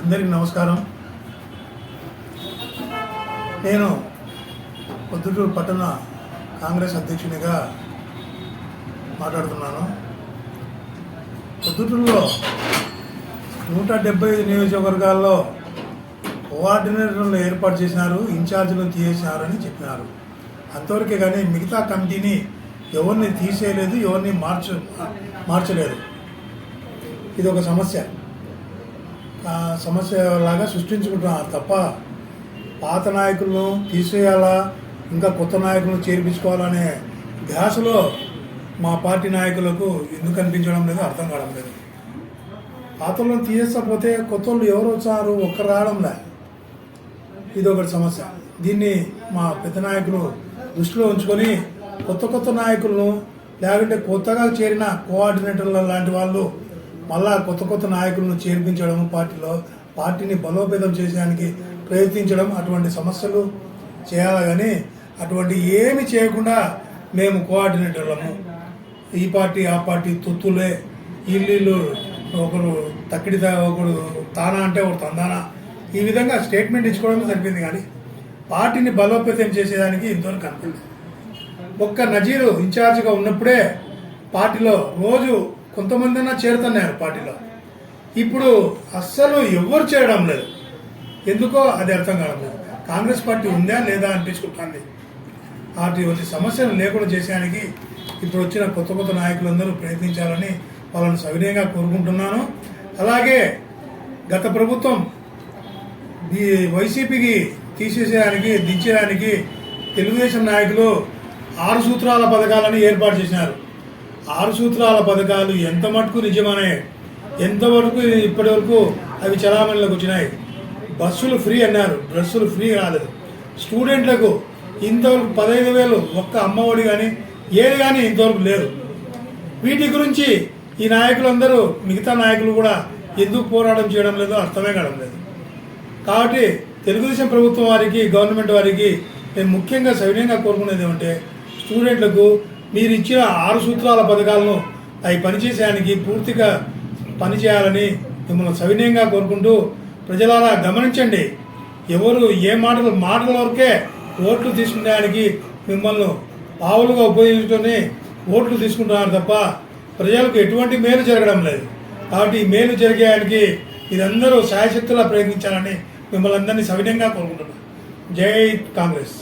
అందరికీ నమస్కారం. నేను పొద్దుటూరు పట్టణ కాంగ్రెస్ అధ్యక్షునిగా మాట్లాడుతున్నాను. పొద్దుటూరులో నూట డెబ్బై ఐదు నియోజకవర్గాల్లో కోఆర్డినేటర్లను ఏర్పాటు చేసినారు ఇన్ఛార్జీలను తీసేసినారని చెప్పినారు. అంతవరకే కానీ మిగతా కమిటీని ఎవరిని తీసేయలేదు ఎవరిని మార్చ మార్చలేదు. ఇది ఒక సమస్య. సమస్య లాగా సృష్టించుకుంటున్నారు. తప్ప పాత నాయకులను తీసేయాలా ఇంకా కొత్త నాయకులను చేర్పించుకోవాలనే ధ్యాసలో మా పార్టీ నాయకులకు ఎందుకు అనిపించడం లేదు అర్థం కావడం లేదు. పాత వాళ్ళని కొత్త వాళ్ళు ఎవరు వచ్చారు? ఒక్కరు రావడంలే. ఇది ఒకటి సమస్య. దీన్ని మా పెద్ద నాయకులు దృష్టిలో ఉంచుకొని కొత్త కొత్త నాయకులను లేకుంటే కొత్తగా చేరిన కోఆర్డినేటర్ల లాంటి వాళ్ళు మళ్ళా కొత్త కొత్త నాయకులను చేర్పించడం పార్టీలో పార్టీని బలోపేతం చేసేదానికి ప్రయత్నించడం అటువంటి సమస్యలు చేయాలి కానీ అటువంటి ఏమి చేయకుండా మేము కోఆర్డినేటర్లము ఈ పార్టీ ఆ పార్టీ తొత్తులే. ఇల్లు ఒకరు తక్కిడి ఒకడు తానా అంటే ఒకడు తందానా. ఈ విధంగా స్టేట్మెంట్ ఇచ్చుకోవడమే సరిపోయింది కానీ పార్టీని బలోపేతం చేసేదానికి ఇంతవరకు కనపడలేదు. ఒక్క నజీరు ఇన్ఛార్జ్గా ఉన్నప్పుడే పార్టీలో రోజు కొంతమంది చేరుతున్నారు పార్టీలో. ఇప్పుడు అస్సలు ఎవరు చేయడం లేదు. ఎందుకో అది అర్థం కావడం లేదు కాంగ్రెస్ పార్టీ ఉందా లేదా అనిపించుకుంటుంది. వాటి సమస్యలు లేకుండా చేసేయడానికి ఇప్పుడు వచ్చిన కొత్త కొత్త నాయకులందరూ ప్రయత్నించాలని వాళ్ళని సవినయంగా కోరుకుంటున్నాను. అలాగే గత ప్రభుత్వం ఈ వైసీపీకి తీసేసేదానికి దించేదానికి తెలుగుదేశం నాయకులు ఆరు సూత్రాల పథకాలను ఏర్పాటు చేసినారు. ఆరు సూత్రాల పథకాలు ఎంత మటుకు నిజమనే ఎంతవరకు ఇప్పటి వరకు అవి చలామణిలోకి వచ్చినాయి. బస్సులు ఫ్రీ అన్నారు బస్సులు ఫ్రీ కాలేదు స్టూడెంట్లకు ఇంతవరకు పదహైదు వేలు ఒక్క అమ్మఒడి కానీ ఏది కానీ ఇంతవరకు లేదు. వీటి గురించి ఈ నాయకులందరూ మిగతా నాయకులు కూడా ఎందుకు పోరాటం చేయడం లేదో అర్థమే కావడం లేదు. కాబట్టి తెలుగుదేశం ప్రభుత్వం వారికి గవర్నమెంట్ వారికి నేను ముఖ్యంగా సవినయంగా కోరుకునేది ఏమంటే స్టూడెంట్లకు మీరు ఇచ్చిన ఆరు సూత్రాల పథకాలను అవి పనిచేసేదానికి పూర్తిగా పనిచేయాలని మిమ్మల్ని సవినయంగా కోరుకుంటూ ప్రజలారా గమనించండి. ఎవరు ఏ మాటలు మాటల వరకే ఓట్లు తీసుకునేదానికి మిమ్మల్ని పావులుగా ఉపయోగించుకొని ఓట్లు తీసుకుంటున్నారు తప్ప ప్రజలకు ఎటువంటి మేలు జరగడం లేదు. కాబట్టి ఈ మేలు జరిగేదానికి మీరందరూ సాయశక్తులా ప్రయత్నించాలని మిమ్మల్ని అందరినీ సవినయంగా కోరుకుంటున్నాను జై కాంగ్రెస్.